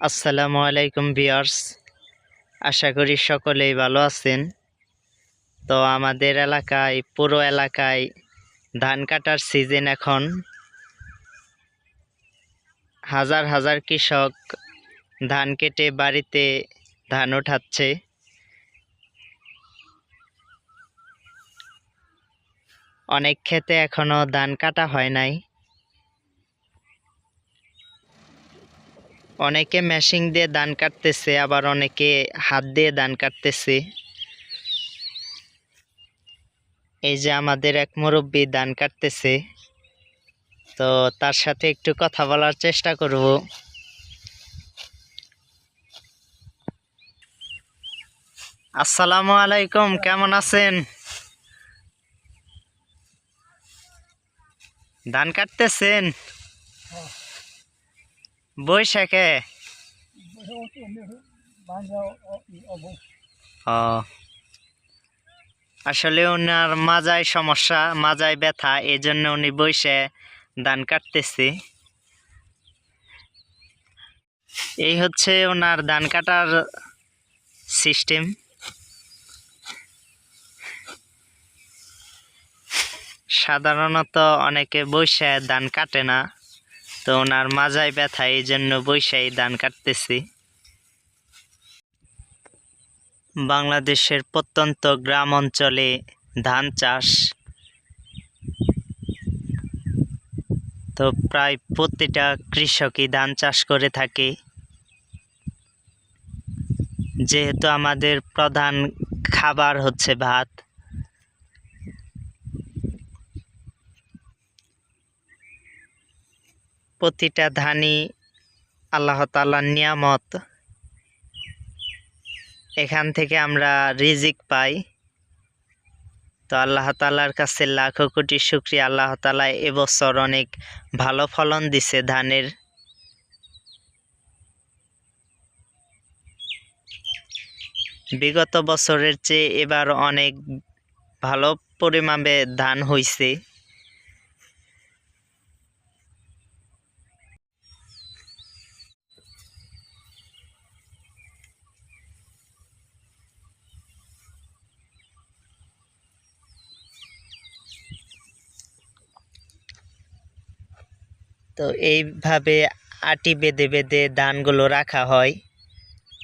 আসসালামু আলাইকুম বিয়ার্স আশা করি সকলেই ভালো আছেন। তো আমাদের এলাকায়, পুরো এলাকায় ধান কাটার সিজন এখন। হাজার হাজার কৃষক ধান কেটে বাড়িতে ধান উঠাচ্ছে। অনেক ক্ষেতে এখনও ধান কাটা হয় নাই। অনেকে মেশিন দিয়ে ধান কাটতেছে, আবার অনেকে হাত দিয়ে ধান কাটতেছে। এই যে আমাদের এক মুরব্বী ধান কাটতেছে। তো তার সাথে একটু কথা বলার চেষ্টা করব। আসসালামু আলাইকুম, কেমন আছেন? ধান কাটতেছেন? বৈশাখে? ও। আসলে ওনার মাজায় সমস্যা, মাজায় ব্যথা এই জন্য উনি বসে ধান কাটতেছি। এই হচ্ছে ওনার ধান কাটার সিস্টেম। সাধারণত অনেকে বসে ধান কাটে না। তো ওনার মাজায় ব্যথা এই জন্য বৈশাই ধান কাটতেছি। বাংলাদেশের প্রত্যন্ত গ্রাম অঞ্চলে ধান চাষ। তো প্রায় প্রতিটা কৃষকই ধান চাষ করে থাকে। যেহেতু আমাদের প্রধান খাবার হচ্ছে ভাত প্রতিটা ধানই আল্লাহ তাআলার নিয়ামত। এখান থেকে আমরা রিজিক পাই। তো আল্লাহ তাআলার কাছে লাখো কোটি শুক্রিয়া। আল্লাহ তাআলা এবছর অনেক ভালো ফলন দিছে ধানের। বিগত বছরের চেয়ে এবার অনেক ভালো পরিমাণে ধান হইছে। তো এইভাবে আটি বেঁধে বেঁধে ধানগুলো রাখা হয়।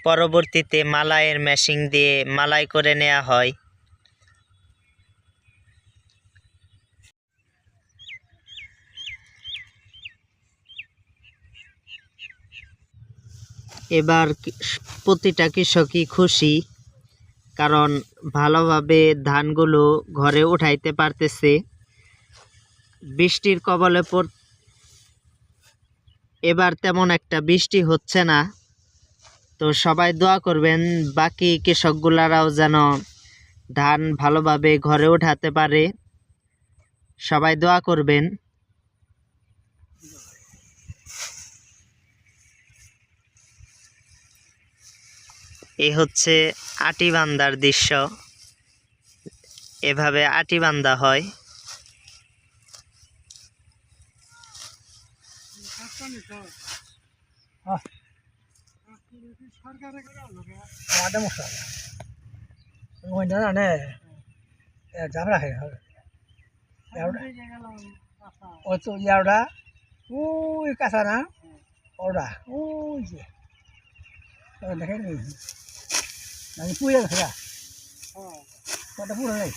পরবর্তীতে মালাইয়ের মেশিন দিয়ে মালাই করে নেওয়া হয়। এবার প্রতিটা কৃষকই খুশি, কারণ ভালোভাবে ধানগুলো ঘরে উঠাইতে পারতেছে। বৃষ্টির কবলে পড় এবার তেমন একটা বৃষ্টি হচ্ছে না। তো সবাই দোয়া করবেন, বাকি কৃষকগুলারাও যেন ধান ভালোভাবে ঘরে উঠাতে পারে। সবাই দোয়া করবেন। এ হচ্ছে আটি বান্দার দৃশ্য। এভাবে আটি বান্দা হয়। আমাদের মশলা ওইটা জানে যাব রাখে ওই তো ইয়াওটা ওই কাঁচা না ওটা ওই যে দেখে নি পুড়ে গেছে ওটা পুড়ে নেই